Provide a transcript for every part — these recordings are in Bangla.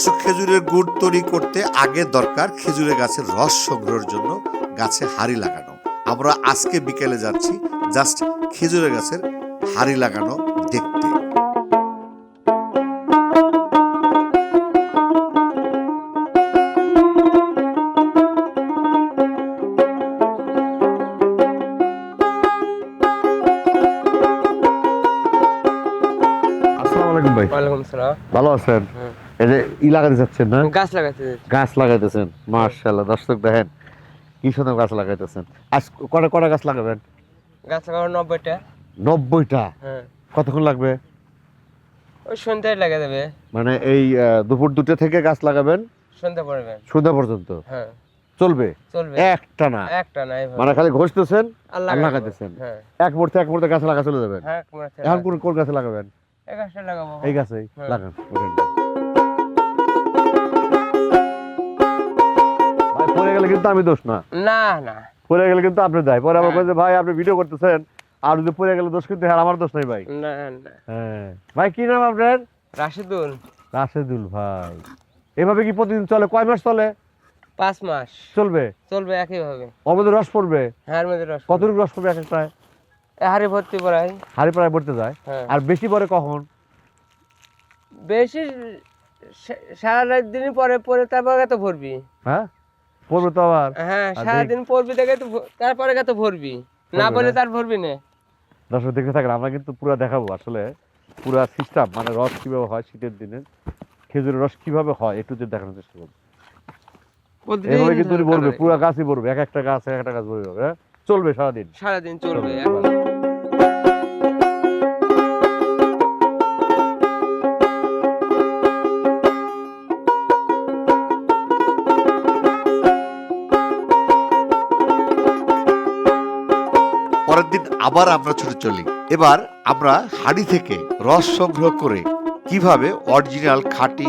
দর্শক খেজুরের গুড় তৈরি করতে আগে দরকার খেজুরের গাছের রস সংগ্রহের জন্য গাছে হাড়ি লাগানো। আমরা আজকে বিকেলে যাচ্ছি জাস্ট খেজুরের গাছের হাড়ি লাগানো দেখতে। আসসালামু আলাইকুম ভাই। ওয়ালাইকুম সালাম ভালো আছেন? যে ই লাগাতে না? গাছ লাগাতে গাছ লাগাইতেছেন মার্শাল্লাহ দর্শক দেখেন কি সুন্দর গাছ লাগাইতেছেন। আজ কটা কটা গাছ লাগাবেন? গাছ লাগাবো নব্বইটা। নব্বইটা? হ্যাঁ। কতক্ষণ লাগবে? ওই সন্ধ্যায় লাগা যাবে। মানে এই দুপুর দুটো থেকে গাছ লাগাবেন? সন্ধ্যা পড়বেন সন্ধ্যা পর্যন্ত? হ্যাঁ। চলবে? চলবে। একটা না? একটা নাই ভাই। মানে খালি ঘষতেছেন আর লাগাইতেছেন? হ্যাঁ। এক মুহূর্তে এক মুহূর্তে গাছ লাগা চলে যাবেন হ্যাঁ এখন কোন কোন গাছে লাগাবেন? এই গাছটা লাগাবো। এই গাছেই। লাগান গেলে কিন্তু আমি দোষ না। না না। পড়ে গেলে কিন্তু আপনি দায়। পরে আমার হ্যাঁ। কাছে ভাই আপনি ভিডিও করতেছেন। আর যদি পড়ে গেলে দোষ কিন্তু হ্যাঁ আমার দোষ নাই ভাই। না না। হ্যাঁ। ভাই কি নাম আপনার? রাশিদুল। রাশেদুল ভাই। এভাবে কি প্রতিদিন চলে? কয় মাস চলে? পাঁচ মাস। চলবে? চলবে একইভাবে। অমদের রস পড়বে? হ্যাঁ মধ্যে রস কতটুকু রস পড়বে এক একটায়? হাড়ি ভর্তি পড়াই। হাড়ি প্রায় পড়তে যায়? হ্যাঁ। আর বেশি পরে কখন? বেশি সারা রাত দিন পরে পরে তারপর তো ভরবি। হ্যাঁ? পড়বে তো আবার? হ্যাঁ সারাদিন পড়বি দেখে তো তারপরে তো ভরবি। না না? তার ভরবি না। দর্শক দেখতে থাকেন আমরা কিন্তু পুরো দেখাবো আসলে পুরা সিস্টেম মানে রস কীভাবে হয় শীতের দিনে খেজুরের রস কীভাবে হয় একটু যদি দেখানোর চেষ্টা করব। এভাবে কিন্তু বলবে পুরো গাছই বলবে এক একটা গাছ এক একটা গাছ বলবে হ্যাঁ? চলবে সারাদিন। সারাদিন চলবে আবার আমরা ছুটে চলি। এবার আমরা হাড়ি থেকে রস সংগ্রহ করে কীভাবে অরিজিনাল খাঁটি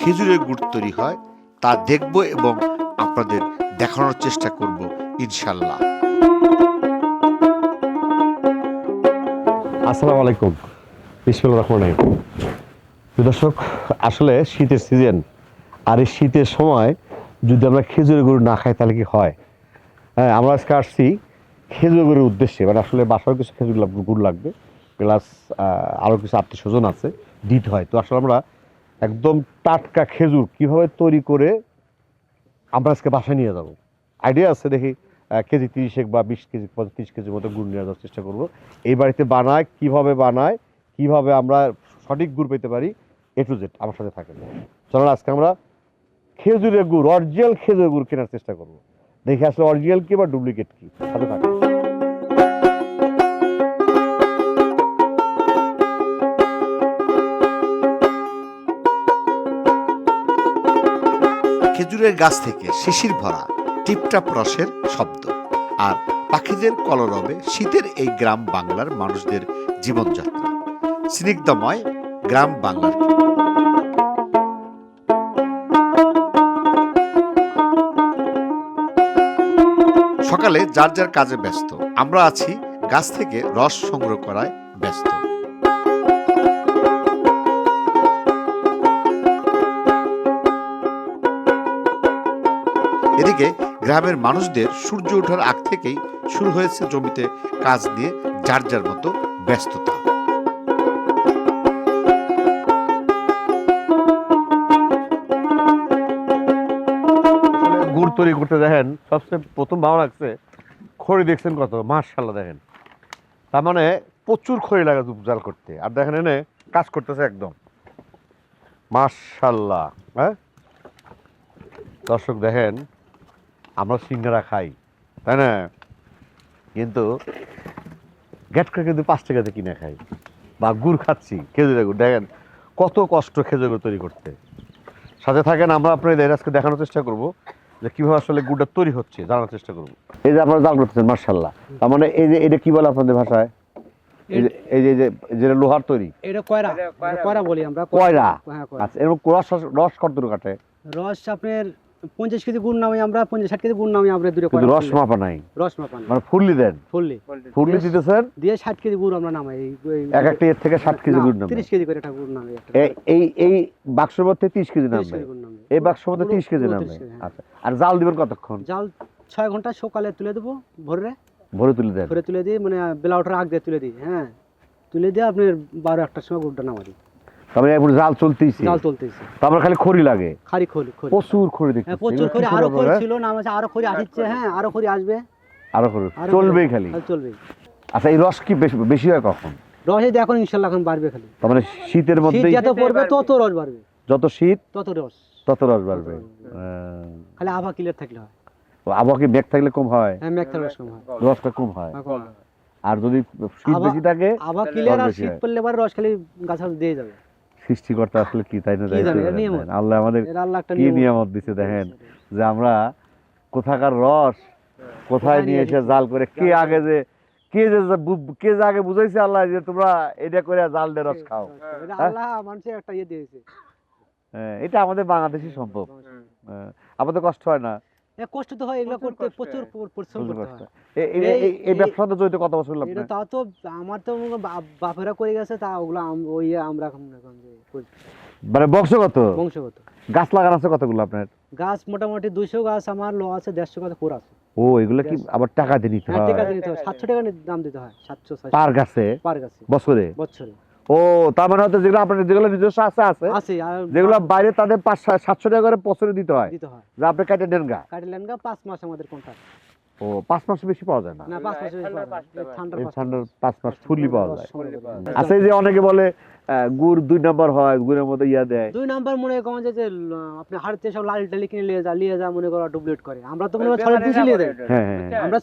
খেজুরের গুড় তৈরি হয় তা দেখব এবং আপনাদের দেখানোর চেষ্টা করব, ইনশাল্লাহ। আসসালামু আলাইকুম। বিসমুল্লাহ রহমান দর্শক, আসলে শীতের সিজন আর এই শীতের সময় যদি আমরা খেজুরের গুড় না খাই, তাহলে কি হয়? হ্যাঁ আমরা আজকে আসছি খেজুর গুড়ের উদ্দেশ্যে মানে আসলে বাসাও কিছু খেজুর লাগ- গুড় লাগবে, প্লাস আরও কিছু আত্মীয় স্বজন আছে, দিতে হয়। তো আসলে আমরা একদম টাটকা খেজুর কীভাবে তৈরি করে আমরা আজকে বাসায় নিয়ে যাব? আইডিয়া আছে দেখি কেজি তিরিশেক বা বিশ কেজি, পঁয়ত্রিশ কেজির মতো গুড় নিয়ে যাওয়ার চেষ্টা করব। এই বাড়িতে বানায়, কীভাবে বানায়, কীভাবে আমরা সঠিক গুড় পেতে পারি এ টু জেড আমার সাথে থাকেন। চলো আজকে আমরা খেজুরের গুড় অরিজিনাল খেজুরের গুড় কেনার চেষ্টা করব। দেখি আসলে অরিজিনাল কি বা ডুপ্লিকেট কি? সাথে থাকেন। খেজুরের গাছ থেকে শিশির ভরা টিপটাপ রসের শব্দ আর পাখিদের কলরবে শীতের এই গ্রাম বাংলার মানুষদের জীবনযাত্রা। স্নিগ্ধময় গ্রাম বাংলার সকালে যার যার কাজে ব্যস্ত, আমরা আছি গাছ থেকে রস সংগ্রহ করায় ব্যস্ত। এদিকে গ্রামের মানুষদের সূর্য ওঠার আগ থেকেই শুরু হয়েছে জমিতে কাজ নিয়ে যার যার মতো ব্যস্ততা। গুড় তৈরি করতে দেখেন, সবচেয়ে প্রথম ভালো লাগছে, খড়ি দেখছেন কত? মার্শাল্লাহ দেখেন। তার মানে প্রচুর খড়ি লাগে জাল করতে। আর দেখেন এনে কাজ করতেছে একদম। মার্শাল্লাহ হ্যাঁ? দর্শক দেখেন আমরা সিঙ্গারা খাই তাই না? কিন্তু গ্যাট করে কিন্তু পাঁচ টাকাতে কিনে খাই বা গুড় খাচ্ছি খেজুরের গুড়। দেখেন কত কষ্ট খেজুর গুড় তৈরি করতে। সাথে থাকেন আমরা আপনাদের আজকে দেখানোর চেষ্টা করব যে কীভাবে আসলে গুড়টা তৈরি হচ্ছে জানার চেষ্টা করব। এই যে আপনারা জাল করতেছেন মার্শাল্লাহ তার মানে এই যে এটা কি বলে আপনাদের ভাষায়? এই যে এই যে- যেটা লোহার তৈরি। এটা কয়রা? কয়রা বলি আমরা? কয়রা? হ্যাঁ আচ্ছা এরকম রস রস কতটুকু কাটে? রস আপনার পঞ্চাশ কেজি গুড় নামে আমরা পঞ্চাশ ষাট কেজি গুড় নামে আমরা দূরে কিন্তু রস মাপা নাই। রস মাপান মানে ফুললি দেন। ফুললি। ফুললি দিতেছেন? দিয়ে ষাট কেজি গুড় আমরা নামাই। এক একটা এর থেকে ষাট কেজি গুড় নামে তিরিশ কেজি করে একটা গুড় নামে এই এই বাক্সের মধ্যে তিরিশ কেজি নামবে নামে এই বাক্সের মধ্যে তিরিশ কেজি নামবে 30 কেজি, হ্যাঁ। আচ্ছা আর জাল দিবেন কতক্ষণ? জাল ছয় ঘণ্টা সকালে তুলে দেবো ভোরে। ভোরে তুলে দেন। ভোরে তুলে দিই মানে বেলা ওঠার আগ দিয়ে তুলে দিই হ্যাঁ। তুলে দিয়ে আপনার বারো একটার সময় গুড়টা নামা দিই। তারপরে জাল চলতেইছে জাল তারপরে খালি খড়ি লাগে। খড়ি খড়ি প্রচুর খড়ি দেখতে হ্যাঁ প্রচুর খড়ি। আরও খড়ি ছিল না আরও খড়ি আসছে হ্যাঁ আরও খড়ি আসবে। আরও খড়ি। খড়ি- খালি। খালি চলবেই। আচ্ছা এই রস কি বেশি বেশি হয় কখন? রস এই দেখুন ইনশাল্লাহ এখন বাড়বে খালি। তার মানে শীতের শীত যত পড়বে তত রস বাড়বে। যত শীত তত রস। তত রস বাড়বে। খালি আভা ক্লিয়ার থাকলে হয়। আবহাওয়া কি মেঘ থাকলে কম হয়? হ্যাঁ মেঘ থাকলে কম হয়। রসটা কম হয়। হ্যাঁ, হয়। আর যদি শীত বেশি থাকে আভা ক্লিয়ার আর শীত পড়লে এবার রস খালি গাছ দিয়ে যাবে। সৃষ্টিকর্তা আসলে কি তাই না। আল্লাহ আমাদের কি নিয়ামত। দিছে দেখেন যে আমরা কোথাকার রস কোথায় কোথায় নিয়ে এসে জাল করে কে আগে যে কে যে কে যে আগে বুঝাইছে আল্লাহ যে তোমরা এটা করে জাল দিয়ে রস খাও। এটা হ্যাঁ? একটা ইয়ে হ্যাঁ, এটা আমাদের বাংলাদেশি সম্ভব। হ্যাঁ, আমাদের কষ্ট হয় না। কষ্ট তো হয় এগুলো করতে প্রচুর পরিশ্রম করতে হয়। এই এই- ব্যবসাতে জড়িত কত বছর হলো এটা আপনার? তাও তো আমার তো মনে হয় বাপেরা করে গেছে তা ওগুলো ওই আমরা এখন করি, মানে বংশগত? বংশগত। গাছ লাগানো আছে কতগুলো আপনার? গাছ মোটামুটি দুইশো গাছ আমার লো আছে দেড়শো গাছ পুরো আছে। ও এগুলো কি আবার টাকা দিয়ে নিতে হ্যাঁ হয়? টাকা দিতে হয় সাতশো টাকা দাম দিতে হয় সাতশো পার গাছে? পার গাছে। বছরে? বছরে। ও তার মানে হয়তো যেগুলো আপনার যেগুলো নিজস্ব আছে আছে। যেগুলো বাইরে তাদের পাঁচ সাতশো টাকা করে বছরে দিতে হয়। দিতে হয়। যে আপনি কেটে নেন গা। কাটিলেন গা পাঁচ মাস আমাদের কন্ট্রাক্ট ও পাঁচ মাস বেশি পাওয়া যায় না? না পাঁচ মাস ঠান্ডার এই পাঁচ মাস। ফুললি পাওয়া যায়। আচ্ছা এই যে অনেকে বলে গুড় দুই নাম্বার হয় গুড়ের মধ্যে ইয়া দেয়। দুই নাম্বার মনে করেন যে যে আপনি হাড়তে সব লাল টালি কিনে নিয়ে যা নিয়ে যা মনে করো ডুপ্লিকেট করে। আমরা তো মনে করি ছড় দিয়েছি নিয়ে দেয়। হ্যাঁ হ্যাঁ হ্যাঁ। আমরা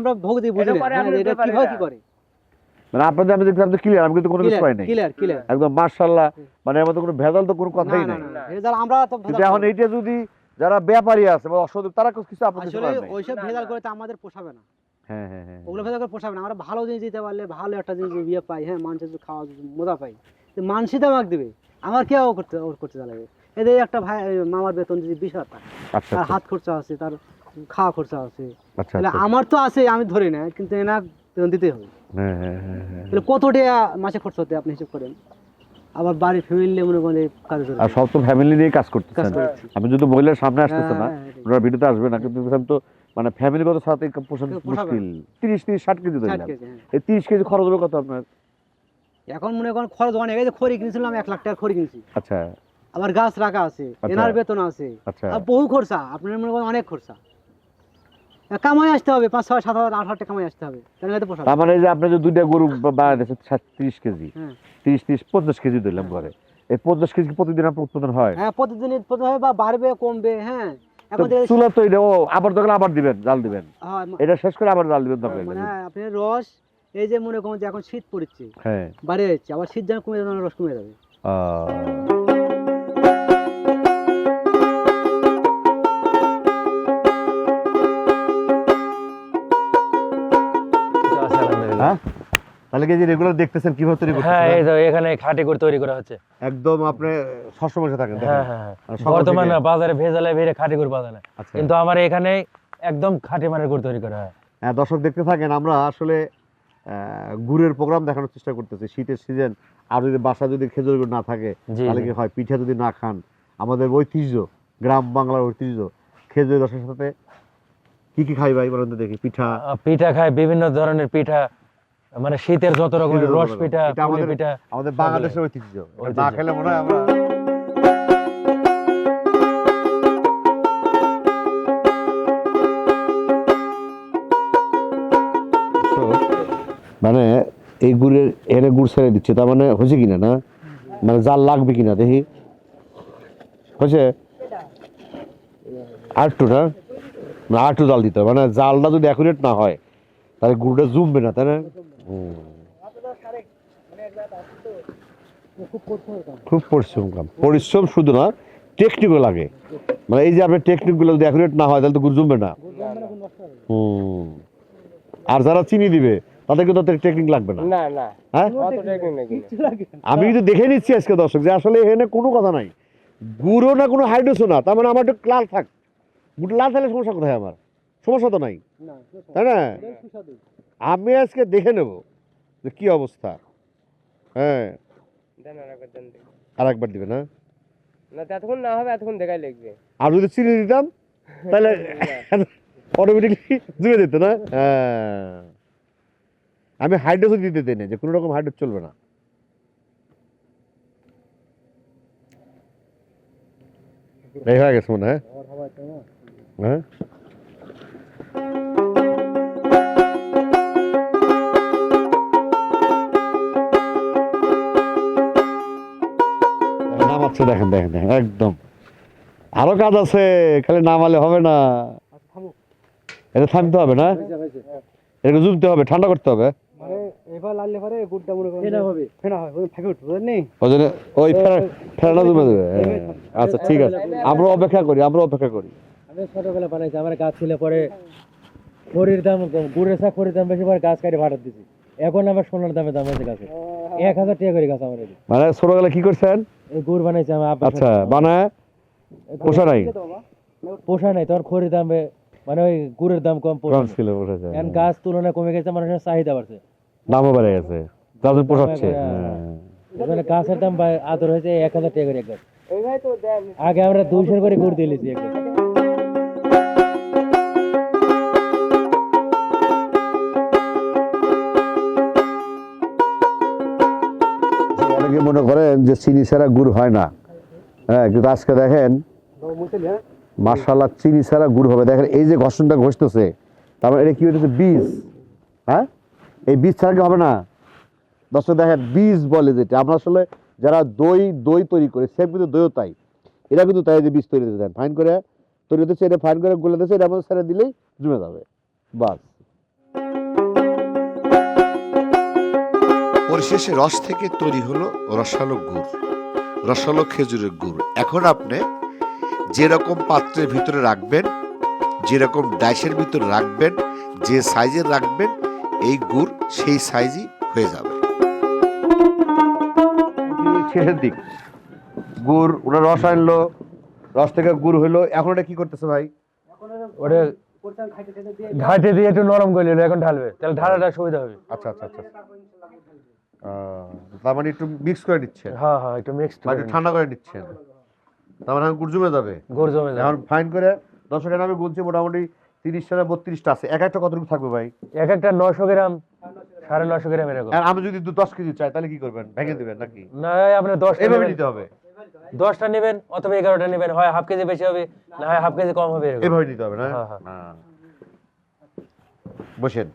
আমরা ভোগ দিই বুঝি না। হ্যাঁ, এটা কীভাবে কি করে? মানে আপনাদের আমি দেখলাম তো ক্লিয়ার আমি কিন্তু কোনো কিছু পাই নাই ক্লিয়ার ক্লিয়ার একদম মার্শাল্লাহ মানে মধ্যে কোনো ভেজাল তো কোনো কথাই নাই। ভেজাল আমরা তো কিন্তু এখন এইটা যদি যারা ব্যাপারী আছে বা অসদ তারা কিছু আপনাদের আসলে ওইসব ভেজাল করে তো আমাদের পোষাবে না। হ্যাঁ হ্যাঁ হ্যাঁ। ওগুলো ভেজাল করে পোষাবে না। আমরা ভালো জিনিস দিতে পারলে ভালো একটা জিনিস পাই হ্যাঁ মানুষের খাওয়া মজা পাই তো মানুষই তো আমাকে দেবে। আমার কে ও করতে করতে চালাবে? এদের একটা ভাই মামার বেতন যদি বিশ হাজার টাকা আচ্ছা তার আচ্ছা হাত খরচা আছে তার খাওয়া খরচা আছে। আচ্ছা তাহলে আচ্ছা। আমার তো আছে আমি ধরি না কিন্তু এনা বেতন দিতে হবে। তাহলে কত টাকা মাসে খরচ হতে আপনি হিসেব করেন? আবার বাড়ির ফ্যামিলি মনে করেন কাজে আর সব তো ফ্যামিলি নিয়ে কাজ করতেছেন। আমি যদি মহিলার সামনে আসতেছে না হ্যাঁ, হ্যাঁ, ওনার ভিডিওতে আসবে না কিন্তু আমি তো মানে ফ্যামিলিগত সাথে পোষণ মুশকিল। তিরিশ তিরিশ ষাট কেজি ধরলাম হ্যাঁ। এই তিরিশ কেজি খরচ হবে কত আপনার? এখন মনে করেন খরচ অনেক। এই যে খড়ি কিনেছিলাম এক লাখ টাকা খড়ি কিনছি। আচ্ছা। আবার গাছ রাখা আছে আচ্ছা। এনার বেতন আছে। আচ্ছা। আর বহু খরচা। আপনার মনে করেন অনেক খরচা। কামাই আসতে হবে পাঁচ ছয় সাত হাজার আট হাজার কামাই আসতে হবে। তাহলে মানে এই যে আপনি যে দুইটা গরু তিরিশ কেজি হ্যাঁ। তিরিশ তিরিশ পঞ্চাশ কেজি ধরলাম ঘরে। এই পঞ্চাশ কেজি প্রতিদিন আপনার উৎপাদন হয়? হ্যাঁ প্রতিদিন প্রতিদিন হবে বা বাড়বে কমবে হ্যাঁ। চুলা তো এটা ও আবার দরকার আবার দিবেন জাল দিবেন। এটা শেষ করে আবার জাল দিবেন দরকার মানে আপনি রস এই যে মনে করেন যে এখন শীত পড়ছে হ্যাঁ। বাড়ে যাচ্ছে আবার শীত যেন কমে যাবে রস কমে যাবে। হ্যাঁ? তাহলে কি যে রেগুলার দেখতেছেন কীভাবে তৈরি হ্যাঁ এই করতেছেন তো এখানে খাঁটি করে তৈরি করা হচ্ছে। একদম আপনি সবসময় বসে থাকেন হ্যাঁ হ্যাঁ হ্যাঁ। বর্তমানে বাজারে ভেজালে খাঁটি করে পাওয়া যায় আচ্ছা। কিন্তু আমার এখানে একদম খাঁটি মানের করে তৈরি করা হয়। হ্যাঁ দর্শক দেখতে থাকেন আমরা আসলে গুড়ের প্রোগ্রাম দেখানোর চেষ্টা করতেছি। শীতের সিজন আর যদি বাসা যদি খেজুর গুড় না থাকে তাহলে কি হয় পিঠা যদি না খান আমাদের ঐতিহ্য গ্রাম বাংলার ঐতিহ্য খেজুর রসের সাথে কি কি খাই ভাই বলেন তো দেখি। পিঠা। পিঠা খায় বিভিন্ন ধরনের পিঠা মানে শীতের যত রকমের রস পিঠা আমাদের- পিঠা আমাদের বাংলাদেশের ঐতিহ্য। না খেলে মনে হয় আমরা মানে এই গুড়ের এনে গুড় ছেড়ে দিচ্ছে তার মানে হয়েছে কিনা না? মানে জাল লাগবে কিনা দেখি। হয়েছে? আর না? না আর জাল দিতে হবে। মানে জালটা যদি অ্যাকুরেট না হয় তাহলে গুড়টা জুমবে না তাই না। খুব পরিশ্রম কাম। পরিশ্রম শুধু না টেকনিকও লাগে। মানে এই যে আপনার টেকনিকগুলো যদি অ্যাকুরেট না হয় তাহলে তো জমবে না। হুম। আর যারা চিনি দিবে তাদের কিন্তু টেকনিক লাগবে না। হ্যাঁ? অত টেকনিক নাকি আমি কিন্তু দেখে নিচ্ছি আজকে দর্শক যে আসলে এখানে কোনো কথা নাই। গুঁড়ো না কোনো হাইড্রোসো না তার মানে আমার একটু লাল থাক। গুড় লাল থাকলে সমস্যা কোথায় আমার? সমস্যা তো নাই। না তাই না? আমি আজকে দেখে নেব যে কি অবস্থা। হ্যাঁ। দেন আর একবার। দিবে না না ততক্ষণ না হবে এতক্ষণ দেখাই লাগবে আর যদি চিনি দিতাম তাহলে অটোমেটিকলি জুড়ে দিত না? হ্যাঁ। আমি হাইড্রোসও দিতে দিই না যে কোনো রকম হাইড্রোস চলবে না। এই হয়ে গেছে মনে হয় হ্যাঁ? নামাচ্ছে দেখেন দেখেন দেখেন একদম। আরও কাজ আছে খালি নামালে হবে না। আচ্ছা এটা থামতে হবে না? হয়েছে হয়েছে এটা জুমতে হবে ঠান্ডা করতে হবে? মানে হয় দেবে। হ্যাঁ। আচ্ছা ঠিক আছে। আমরা অপেক্ষা করি আমরা অপেক্ষা করি। আমি ছোটবেলা বানাইছি আমার গাছ ছিল পরে খড়ির দাম কম, গুড়ের চা খড়ির দাম বেশি পরে গাছ কাটে ভাড়া দিছি। এখন আবার সোনার দামে দাম হয়েছে গাছে এক হাজার টাকা করে গাছ আমার মানে ছোটবেলা কি করছেন? এই গুড় বানাইছি আমার আচ্ছা বানায়? পোষা নাই? পোষা নাই খড়ির দামে মানে ওই গুড়ের দাম কম পোষা কম ছিল পোষা যায় এখন গাছ তুলনায় কমে গেছে মানুষের চাহিদা বাড়ছে। দামও বেড়ে গেছে তাদের পোষাচ্ছে হ্যাঁ। হ্যাঁ। মানে গাছের দাম আদর হয়েছে এক হাজার টাকা করে এক গাছ আগে আমরা দুইশো করে গুড় দিয়েছি এক গাছ অনেকে মনে করেন যে চিনি ছাড়া গুড় হয় না। হ্যাঁ কিন্তু আজকে দেখেন মার্শাল্লাহ চিনি ছাড়া গুড় হবে। দেখেন, এই যে ঘর্ষণটা ঘষতেছে তারপর এটা কি হইতেছে? বীজ। হ্যাঁ? এই বীজ ছাড়া কি হবে না? দর্শক, দেখেন, বীজ বলে যেটা, আমরা আসলে যারা দই দই তৈরি করে, সেম কিন্তু দইও তাই। এরা কিন্তু তাই যে বীজ তৈরি দেন ফাইন করে তৈরি হতেছে এটা ফাইন করে গুলে দিচ্ছে এটা আমাদের ছেড়ে দিলেই জমে যাবে। বাস। পরিশেষে রস থেকে তৈরি হলো রসালো গুড় রসালো খেজুরের গুড়। এখন আপনি যেরকম পাত্রের ভিতরে রাখবেন যেরকম ডাইসের ভিতরে রাখবেন যে সাইজের রাখবেন এই গুড় সেই সাইজই হয়ে যাবে। শেষের দিক। গুড় ওরা রস আনলো রস থেকে গুড় হইল এখন এটা কি করতেছে ভাই? ওটা ঘাটে দিয়ে একটু নরম করে নিলো এখন ঢালবে। তাহলে ঢালাটা সুবিধা হবে। আচ্ছা আচ্ছা আচ্ছা। তার মানে একটু মিক্স করে নিচ্ছেন। হ্যাঁ হ্যাঁ একটু মিক্সড বা একটু ঠান্ডা করে নিচ্ছেন। তার মানে গুড় জমে যাবে। গুড় জমে যাবে। এখন ফাইন করে দর্শকের নামে গুনছি মোটামুটি তিরিশটা না বত্রিশটা আছে। এক একটা কতটুকু থাকবে ভাই? এক একটা নশো গ্রাম সাড়ে নশো গ্রাম এরকম। আমি যদি দু- দশ কেজি চাই তাহলে কি করবেন? ভেঙে দিবেন নাকি? না আপনি দশটা এভাবে নিতে হবে। দশটা নেবেন অথবা এগারোটা নেবেন হয় হাফ কেজি বেশি হবে না হয় হাফ কেজি কম হবে এভাবে নিতে হবে না? হ্যাঁ। হ্যাঁ। বসেন।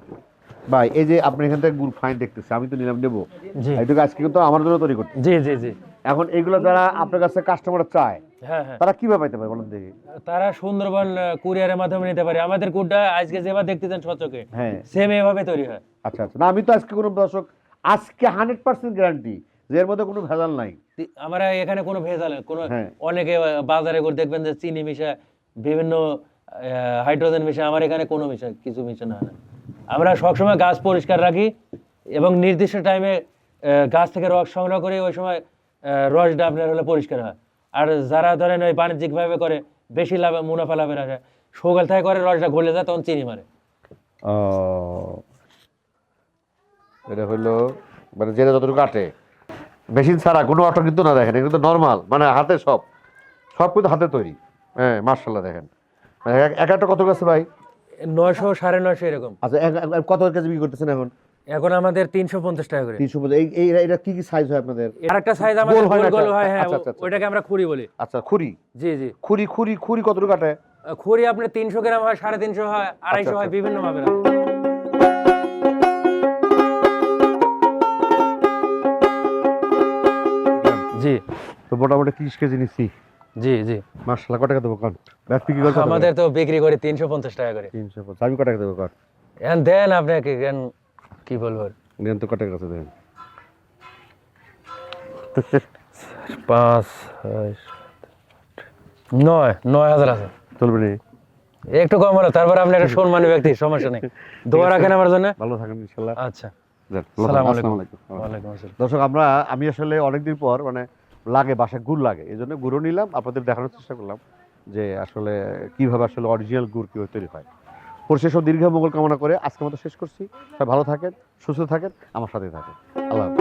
ভাই এই যে আপনি এখান থেকে গুড় ফাইন দেখতেছে আমি তো নিলাম নেব। জি। এইটুকু আজকে কিন্তু আমার জন্য তৈরি করতে জি জি জি। এখন যারা আপনার কাছে কাস্টমার চায় হ্যাঁ হ্যাঁ। তারা কীভাবে পাইতে পারে বলেন দেখি। তারা সুন্দরবন কুরিয়ারের মাধ্যমে নিতে পারে। আমাদের আজকে যেভাবে দেখতেছেন স্বচ্ছকে হ্যাঁ। সেম এভাবে তৈরি হয়। আচ্ছা আচ্ছা। না আমি তো আজকে কোনো দর্শক আজকে হান্ড্রেড পার্সেন্ট গ্যারান্টি এর মধ্যে কোনো ভেজাল নাই। আমরা এখানে কোনো ভেজাল কোনো। অনেকে বাজারে করে দেখবেন যে চিনি মিশা বিভিন্ন হাইড্রোজেন মিশা আমার এখানে কোনো মিশা কিছু হয় না। আমরা সবসময় গাছ পরিষ্কার রাখি এবং নির্দিষ্ট টাইমে গাছ থেকে রস সংগ্রহ করে, ওই সময় রসটা আপনার হলে পরিষ্কার হয়। আর যারা ধরেন ওই বাণিজ্যিকভাবে করে, বেশি লাভ, মুনাফা লাভের আশা সকাল থেকে করে রসটা গলে যায়, তখন চিনি মারে। এটা হলো মানে যেটা যতটুকু কাটে মেশিন ছাড়া কোনো অটো কিন্তু না দেখেন, এগুলো তো নর্মাল মানে হাতে সব। সব কিন্তু হাতে তৈরি। হ্যাঁ মার্শাল্লাহ দেখেন। এক- এক একটা কত আছে ভাই? নয়শো সাড়ে নয়শো এরকম। আচ্ছা কত কেজি বিক্রি করতেছেন এখন? এখন আমাদের তিনশো পঞ্চাশ টাকা করে। তিনশো এই এটা কি কি সাইজ হয় আপনাদের? আর একটা সাইজ আমাদের গোল হয় গোল? হয় হ্যাঁ আচ্ছা, আচ্ছা, আচ্ছা। ওইটাকে আমরা খুরি বলি। আচ্ছা খুরি জি জি। খুরি খুরি খুরি কতটুকু কাটে? খুরি আপনার তিনশো গ্রাম হয় সাড়ে তিনশো হয় আড়াইশো হয়। বিভিন্ন মাপের জি। তো মোটামুটি তিরিশ কেজি নিচ্ছি। জি জি। মার্শাল্লাহ কত টাকা দেবো কান? বিক্রি করতে আমাদের তো বিক্রি করে তিনশো পঞ্চাশ টাকা করে। তিনশো পঞ্চাশ আমি কত টাকা দেবো কান? এখন দেন আপনাকে এখন কি বলব? তো কত টাকা দেন। পাঁচ নয় নয় হাজার আছে। চলবে একটু কম হলো তারপর আপনি একটা সম্মানী ব্যক্তি সমস্যা নেই। দোয়া রাখেন আমার জন্য। ভালো থাকেন আচ্ছা। দর্শক আমরা আমি আসলে অনেকদিন পর মানে লাগে, বাসায় গুড় লাগে। এই জন্য গুঁড়ো নিলাম, আপনাদের দেখানোর চেষ্টা করলাম যে আসলে কীভাবে আসলে অরিজিনাল গুড় কীভাবে তৈরি হয়। পরিশেষ দীর্ঘ মঙ্গল কামনা করে আজকে মতো শেষ করছি। সবাই ভালো থাকেন, সুস্থ থাকেন, আমার সাথে থাকেন। আল্লাহ